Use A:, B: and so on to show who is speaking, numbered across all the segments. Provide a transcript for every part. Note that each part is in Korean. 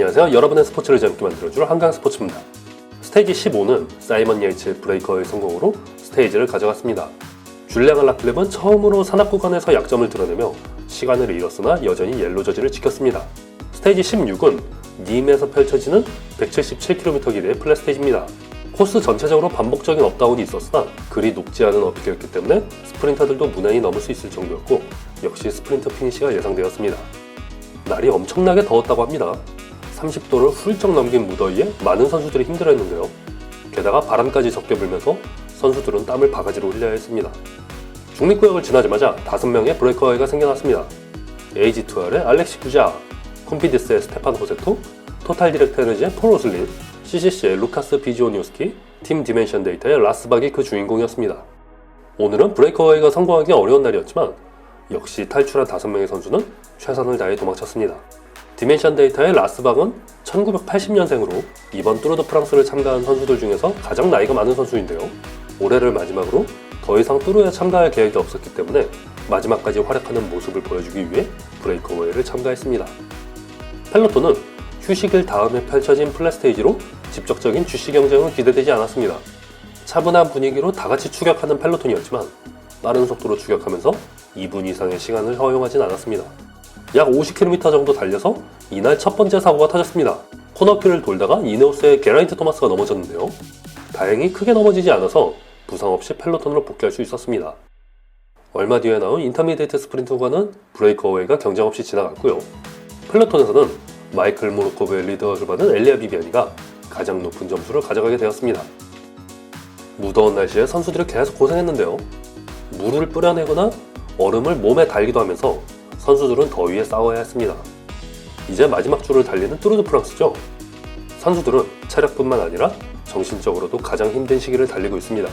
A: 안녕하세요. 여러분의 스포츠를 재밌게 만들어줄 한강 스포츠입니다. 스테이지 15는 사이먼 예이츠의 브레이커의 성공으로 스테이지를 가져갔습니다. 줄리앙 라클랩은 처음으로 산악 구간에서 약점을 드러내며 시간을 잃었으나 여전히 옐로 저지를 지켰습니다. 스테이지 16은 님에서 펼쳐지는 177km 길이의 플랫 스테이지입니다. 코스 전체적으로 반복적인 업다운이 있었으나 그리 높지 않은 어필이었기 때문에 스프린터들도 무난히 넘을 수 있을 정도였고 역시 스프린터 피니시가 예상되었습니다. 날이 엄청나게 더웠다고 합니다. 30도를 훌쩍 넘긴 무더위에 많은 선수들이 힘들어했는데요. 게다가 바람까지 적게 불면서 선수들은 땀을 바가지로 흘려야 했습니다. 중립구역을 지나자마자 5명의 브레이커웨이가 생겨났습니다. AG2R의 알렉시 구자, 콤피디스의 스테판 호세토, 토탈 디렉트 에너지의 폴 오슬린, CCC의 루카스 비지오니우스키, 팀 디멘션 데이터의 라스박이 그 주인공이었습니다. 오늘은 브레이커웨이가 성공하기 어려운 날이었지만 역시 탈출한 5명의 선수는 최선을 다해 도망쳤습니다. 디멘션 데이터의 라스박은 1980년생으로 이번 뚜르드 프랑스를 참가한 선수들 중에서 가장 나이가 많은 선수인데요. 올해를 마지막으로 더 이상 뚜르에 참가할 계획이 없었기 때문에 마지막까지 활약하는 모습을 보여주기 위해 브레이커웨이를 참가했습니다. 펠로톤은 휴식일 다음에 펼쳐진 플랫스테이지로 직접적인 주시 경쟁은 기대되지 않았습니다. 차분한 분위기로 다 같이 추격하는 펠로톤이었지만 빠른 속도로 추격하면서 2분 이상의 시간을 허용하진 않았습니다. 약 50km 정도 달려서 이날 첫 번째 사고가 터졌습니다. 코너길을 돌다가 이네오스의 게라인트 토마스가 넘어졌는데요. 다행히 크게 넘어지지 않아서 부상 없이 펠로톤으로 복귀할 수 있었습니다. 얼마 뒤에 나온 인터미디에이트 스프린트 구간은 브레이커웨이가 경쟁 없이 지나갔고요. 펠로톤에서는 마이클 모로코브의 리더를 받은 엘리아 비비안이가 가장 높은 점수를 가져가게 되었습니다. 무더운 날씨에 선수들이 계속 고생했는데요. 물을 뿌려내거나 얼음을 몸에 달기도 하면서 선수들은 더위에 싸워야 했습니다. 이제 마지막 줄을 달리는 뚜르드 프랑스죠. 선수들은 체력뿐만 아니라 정신적으로도 가장 힘든 시기를 달리고 있습니다.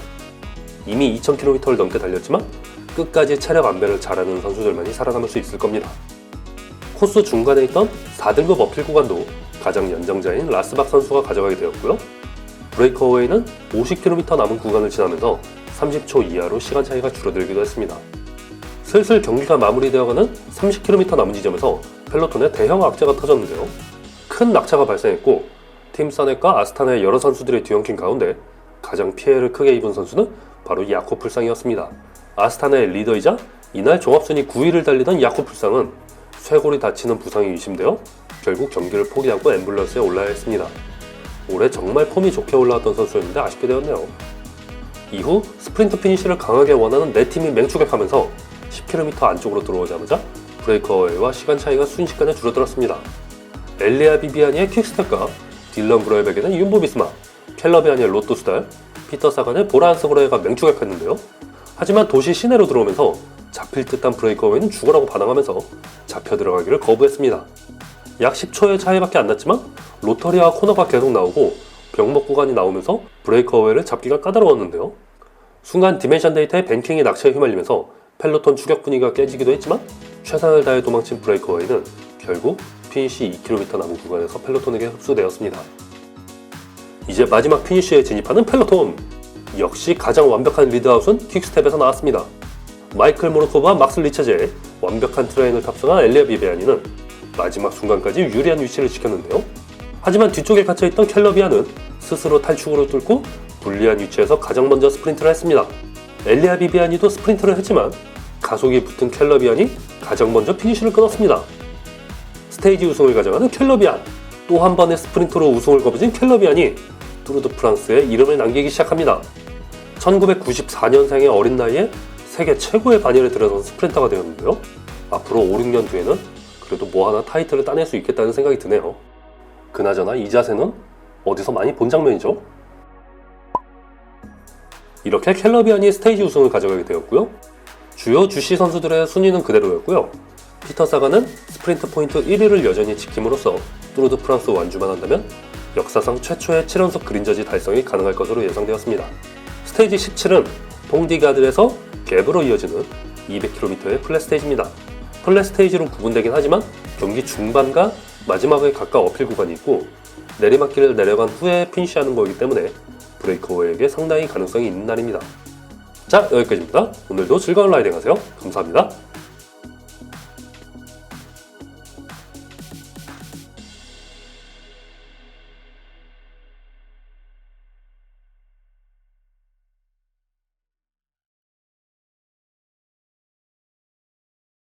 A: 이미 2000km를 넘게 달렸지만 끝까지 체력 안배를 잘하는 선수들만이 살아남을 수 있을 겁니다. 코스 중간에 있던 4등급 어필 구간도 가장 연장자인 라스박 선수가 가져가게 되었고요. 브레이커웨이는 50km 남은 구간을 지나면서 30초 이하로 시간 차이가 줄어들기도 했습니다. 슬슬 경기가 마무리되어가는 30km 남은 지점에서 펠로톤의 대형 악재가 터졌는데요. 큰 낙차가 발생했고 팀 사넷과 아스타나의 여러 선수들이 뒤엉킨 가운데 가장 피해를 크게 입은 선수는 바로 야코 풀상이었습니다. 아스타나의 리더이자 이날 종합순위 9위를 달리던 야코 풀상은 쇄골이 다치는 부상이 의심되어 결국 경기를 포기하고 앰뷸런스에 올라야 했습니다. 올해 정말 폼이 좋게 올라왔던 선수였는데 아쉽게 되었네요. 이후 스프린트 피니시를 강하게 원하는 네 팀이 맹추격하면서 10km 안쪽으로 들어오자마자 브레이커웨이와 시간 차이가 순식간에 줄어들었습니다. 엘리아 비비아니의 퀵스텝과 딜런 브로에백에는 윤보 비스마, 켈러비아니의 로또 수달, 피터 사간의 보라한스 브레이가 맹추격했는데요. 하지만 도시 시내로 들어오면서 잡힐 듯한 브레이커웨이는 죽어라고 반항하면서 잡혀 들어가기를 거부했습니다. 약 10초의 차이밖에 안 났지만 로터리와 코너가 계속 나오고 병목 구간이 나오면서 브레이커웨이를 잡기가 까다로웠는데요. 순간 디멘션 데이터의 뱅킹이 낙차에 휘말리면서 펠로톤 추격 분위기가 깨지기도 했지만 최선을 다해 도망친 브레이커웨이는 결국 피니시 2km 남은 구간에서 펠로톤에게 흡수되었습니다. 이제 마지막 피니시에 진입하는 펠로톤! 역시 가장 완벽한 리드아웃은 퀵스텝에서 나왔습니다. 마이클 모로코브와 막스 리처제의 완벽한 트레인을 탑승한 엘리아 비베아니는 마지막 순간까지 유리한 위치를 지켰는데요. 하지만 뒤쪽에 갇혀있던 켈러비아는 스스로 탈출구를 뚫고 불리한 위치에서 가장 먼저 스프린트를 했습니다. 엘리아 비비안이도 스프린트를 했지만 가속이 붙은 켈러비안이 가장 먼저 피니쉬를 끊었습니다. 스테이지 우승을 가져가는 켈러비안 또 한 번의 스프린트로 우승을 거머쥔 켈러비안이 뚜르드 프랑스에 이름을 남기기 시작합니다. 1994년생의 어린 나이에 세계 최고의 반열에 들어선 스프린터가 되었는데요. 앞으로 5, 6년 뒤에는 그래도 뭐 하나 타이틀을 따낼 수 있겠다는 생각이 드네요. 그나저나 이 자세는 어디서 많이 본 장면이죠? 이렇게 켈러비안이 스테이지 우승을 가져가게 되었고요. 주요 주시 선수들의 순위는 그대로였고요. 피터 사가는 스프린트 포인트 1위를 여전히 지킴으로써 뚜르드 프랑스 완주만 한다면 역사상 최초의 7연속 그린저지 달성이 가능할 것으로 예상되었습니다. 스테이지 17은 퐁디가드에서 갭으로 이어지는 200km의 플랫 스테이지입니다. 플랫 스테이지로 구분되긴 하지만 경기 중반과 마지막에 각각 어필 구간이 있고 내리막길을 내려간 후에 피니시하는 거기 때문에 브레이커웨이에게 상당히 가능성이 있는 날입니다. 자 여기까지입니다. 오늘도 즐거운 라이딩 하세요. 감사합니다.